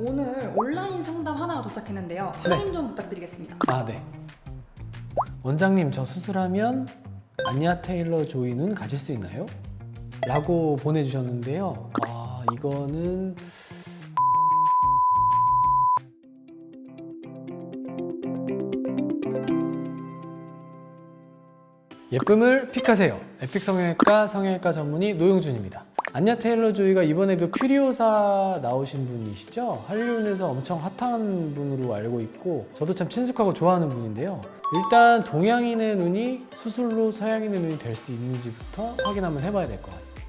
오늘 온라인 상담 하나가 도착했는데요. 네. 확인 좀 부탁드리겠습니다. 아, 네. 원장님, 저 수술하면 안냐 테일러 조이 눈 가질 수 있나요? 라고 보내주셨는데요. 아, 이거는 예쁨을 픽하세요. 에픽 성형외과 성형외과 전문의 노영준입니다. 안냐 테일러 조이가 이번에 그 큐리오사 나오신 분이시죠? 할리우드에서 엄청 핫한 분으로 알고 있고 저도 참 친숙하고 좋아하는 분인데요. 일단 동양인의 눈이 수술로 서양인의 눈이 될 수 있는지부터 확인 한번 해봐야 될 것 같습니다.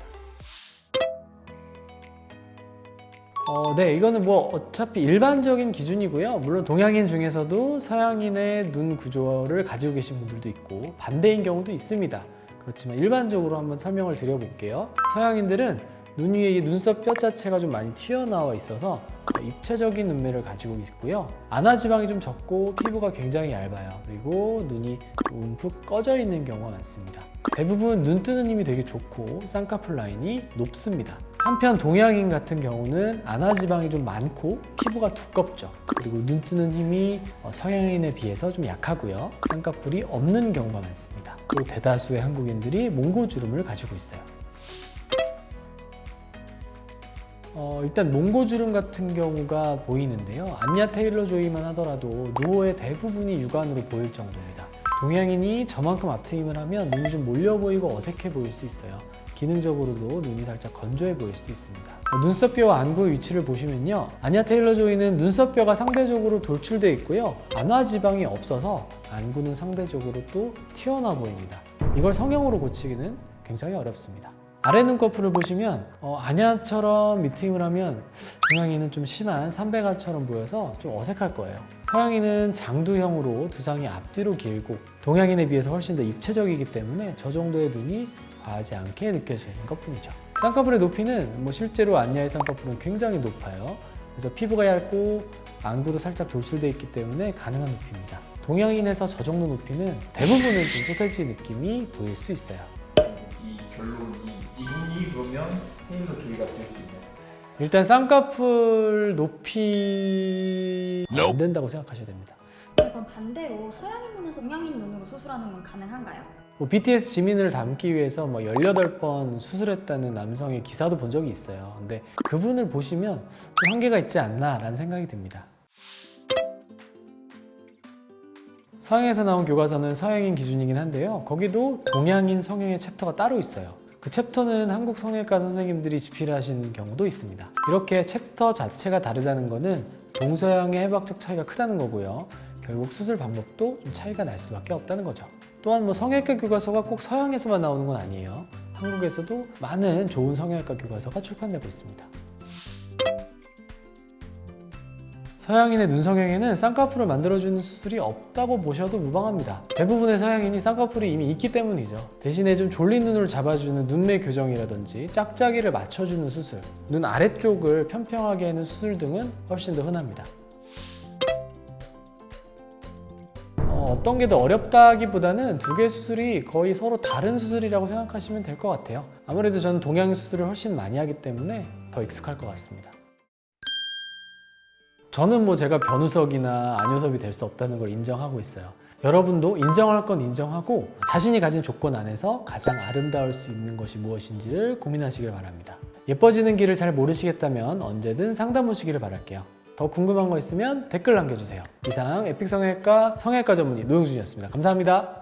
어, 네, 이거는 뭐 어차피 일반적인 기준이고요. 물론 동양인 중에서도 서양인의 눈 구조를 가지고 계신 분들도 있고 반대인 경우도 있습니다. 그렇지만 일반적으로 한번 설명을 드려볼게요. 서양인들은 눈 위에 이 눈썹 뼈 자체가 좀 많이 튀어나와 있어서 입체적인 눈매를 가지고 있고요. 안화 지방이 좀 적고 피부가 굉장히 얇아요. 그리고 눈이 움푹 꺼져 있는 경우가 많습니다. 대부분 눈 뜨는 힘이 되게 좋고 쌍꺼풀 라인이 높습니다. 한편 동양인 같은 경우는 안화 지방이 좀 많고 피부가 두껍죠. 그리고 눈 뜨는 힘이 어, 서양인에 비해서 좀 약하고요. 쌍꺼풀이 없는 경우가 많습니다. 또 대다수의 한국인들이 몽고주름을 가지고 있어요. 어, 일단 몽고주름 같은 경우가 보이는데요. 안냐 테일러 조이만 하더라도 누호의 대부분이 육안으로 보일 정도입니다. 동양인이 저만큼 앞트임을 하면 눈이 좀 몰려 보이고 어색해 보일 수 있어요. 기능적으로도 눈이 살짝 건조해 보일 수도 있습니다. 어, 눈썹뼈와 안구의 위치를 보시면요. 아냐 테일러 조이는 눈썹뼈가 상대적으로 돌출되어 있고요. 안화 지방이 없어서 안구는 상대적으로 또 튀어나와 보입니다. 이걸 성형으로 고치기는 굉장히 어렵습니다. 아래 눈꺼풀을 보시면 어, 아냐처럼 미팅을 하면 동양인은 좀 심한 삼배가처럼 보여서 좀 어색할 거예요. 서양인은 장두형으로 두상이 앞뒤로 길고 동양인에 비해서 훨씬 더 입체적이기 때문에 저 정도의 눈이 과하지 않게 느껴지는 것뿐이죠. 쌍꺼풀의 높이는 뭐 실제로 안냐의 쌍꺼풀은 굉장히 높아요. 그래서 피부가 얇고 안구도 살짝 돌출되어 있기 때문에 가능한 높이입니다. 동양인에서 저 정도 높이는 대부분은 좀 소세지 느낌이 보일 수 있어요. 이 결론이 이 그러면 테일러 조이가 될 수 있나요? 일단 쌍꺼풀 높이 안 된다고 생각하셔야 됩니다. 그럼 반대로 서양인 눈에서 동양인 눈으로 수술하는 건 가능한가요? 뭐 BTS 지민을 담기 위해서 뭐 18번 수술했다는 남성의 기사도 본 적이 있어요. 근데 그분을 보시면 좀 한계가 있지 않나라는 생각이 듭니다. 서양에서 나온 교과서는 서양인 기준이긴 한데요. 거기도 동양인 성형의 챕터가 따로 있어요. 그 챕터는 한국 성형외과 선생님들이 집필 하신 경우도 있습니다. 이렇게 챕터 자체가 다르다는 것은 동서양의 해박적 차이가 크다는 거고요. 결국 수술 방법도 좀 차이가 날 수밖에 없다는 거죠. 또한 뭐 성형외과 교과서가 꼭 서양에서만 나오는 건 아니에요. 한국에서도 많은 좋은 성형외과 교과서가 출판되고 있습니다. 서양인의 눈 성형에는 쌍꺼풀을 만들어주는 수술이 없다고 보셔도 무방합니다. 대부분의 서양인이 쌍꺼풀이 이미 있기 때문이죠. 대신에 좀 졸린 눈을 잡아주는 눈매 교정이라든지 짝짝이를 맞춰주는 수술, 눈 아래쪽을 평평하게 하는 수술 등은 훨씬 더 흔합니다. 어, 어떤 게 더 어렵다기보다는 두 개 수술이 거의 서로 다른 수술이라고 생각하시면 될 것 같아요. 아무래도 저는 동양 수술을 훨씬 많이 하기 때문에 더 익숙할 것 같습니다. 저는 뭐 제가 변우석이나 안효섭이 될 수 없다는 걸 인정하고 있어요. 여러분도 인정할 건 인정하고 자신이 가진 조건 안에서 가장 아름다울 수 있는 것이 무엇인지를 고민하시길 바랍니다. 예뻐지는 길을 잘 모르시겠다면 언제든 상담 오시기를 바랄게요. 더 궁금한 거 있으면 댓글 남겨주세요. 이상 에픽 성형외과 성형외과 전문의 노영준이었습니다. 감사합니다.